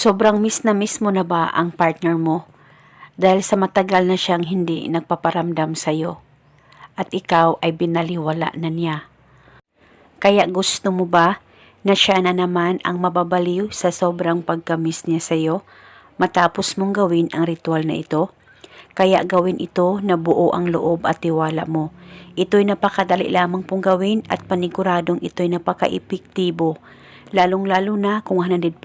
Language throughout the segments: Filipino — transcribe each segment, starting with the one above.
Sobrang miss na miss mo na ba ang partner mo? Dahil sa matagal na siyang hindi nagpaparamdam sa'yo. At ikaw ay binaliwala na niya. Kaya gusto mo ba na siya na naman ang mababaliw sa sobrang pagkamis niya sa'yo matapos mong gawin ang ritual na ito? Kaya gawin ito na buo ang loob at tiwala mo. Ito'y napakadali lamang pong gawin at paniguradong ito'y napaka-epektibo lalong-lalo na kung 100%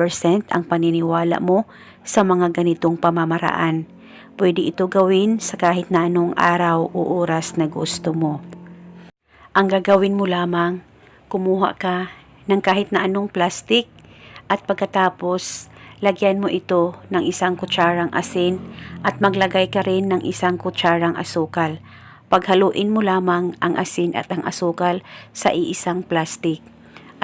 ang paniniwala mo sa mga ganitong pamamaraan. Pwede ito gawin sa kahit na anong araw o oras na gusto mo. Ang gagawin mo lamang, kumuha ka ng kahit na anong plastic at pagkatapos lagyan mo ito ng isang kutsarang asin at maglagay ka rin ng isang kutsarang asukal. Paghaluin mo lamang ang asin at ang asukal sa iisang plastic.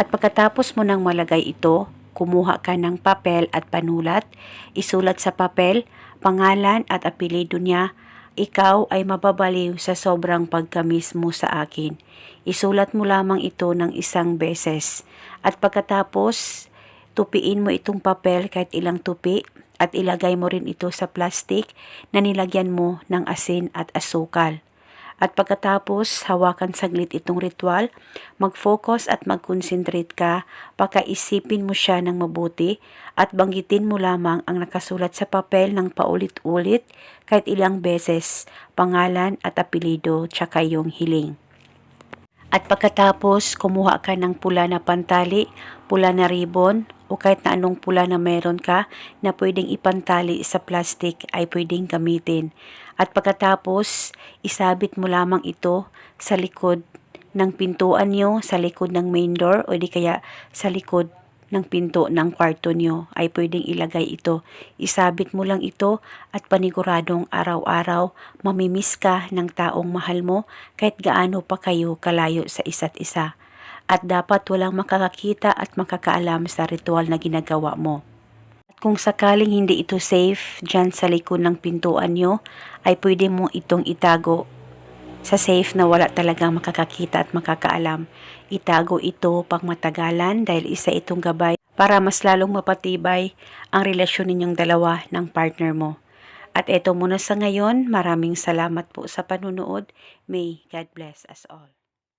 At pagkatapos mo nang malagay ito, kumuha ka ng papel at panulat, isulat sa papel, pangalan at apelido niya, ikaw ay mababaliw sa sobrang pagkamis mo sa akin. Isulat mo lamang ito ng isang beses. At pagkatapos, tupiin mo itong papel kahit ilang tupi at ilagay mo rin ito sa plastic na nilagyan mo ng asin at asukal. At pagkatapos, hawakan saglit itong ritual, mag-focus at mag-concentrate ka, pakaisipin mo siya ng mabuti at banggitin mo lamang ang nakasulat sa papel ng paulit-ulit kahit ilang beses, pangalan at apelido tsaka yung hiling. At pagkatapos, kumuha ka ng pula na pantali, pula na ribbon, o kahit na anong pula na meron ka na pwedeng ipantali sa plastic ay pwedeng gamitin. At pagkatapos, isabit mo lamang ito sa likod ng pintuan nyo, sa likod ng main door, o di kaya sa likod ng pinto ng kwarto nyo ay pwedeng ilagay ito. Isabit mo lang ito at paniguradong araw-araw mamimiss ka ng taong mahal mo kahit gaano pa kayo kalayo sa isa't isa. At dapat walang makakakita at makakaalam sa ritual na ginagawa mo. At kung sakaling hindi ito safe dyan sa likod ng pintuan nyo, ay pwede mo itong itago sa safe na wala talagang makakakita at makakaalam. Itago ito pang matagalan dahil isa itong gabay para mas lalong mapatibay ang relasyon ninyong dalawa ng partner mo. At eto muna sa ngayon, maraming salamat po sa panunood. May God bless us all.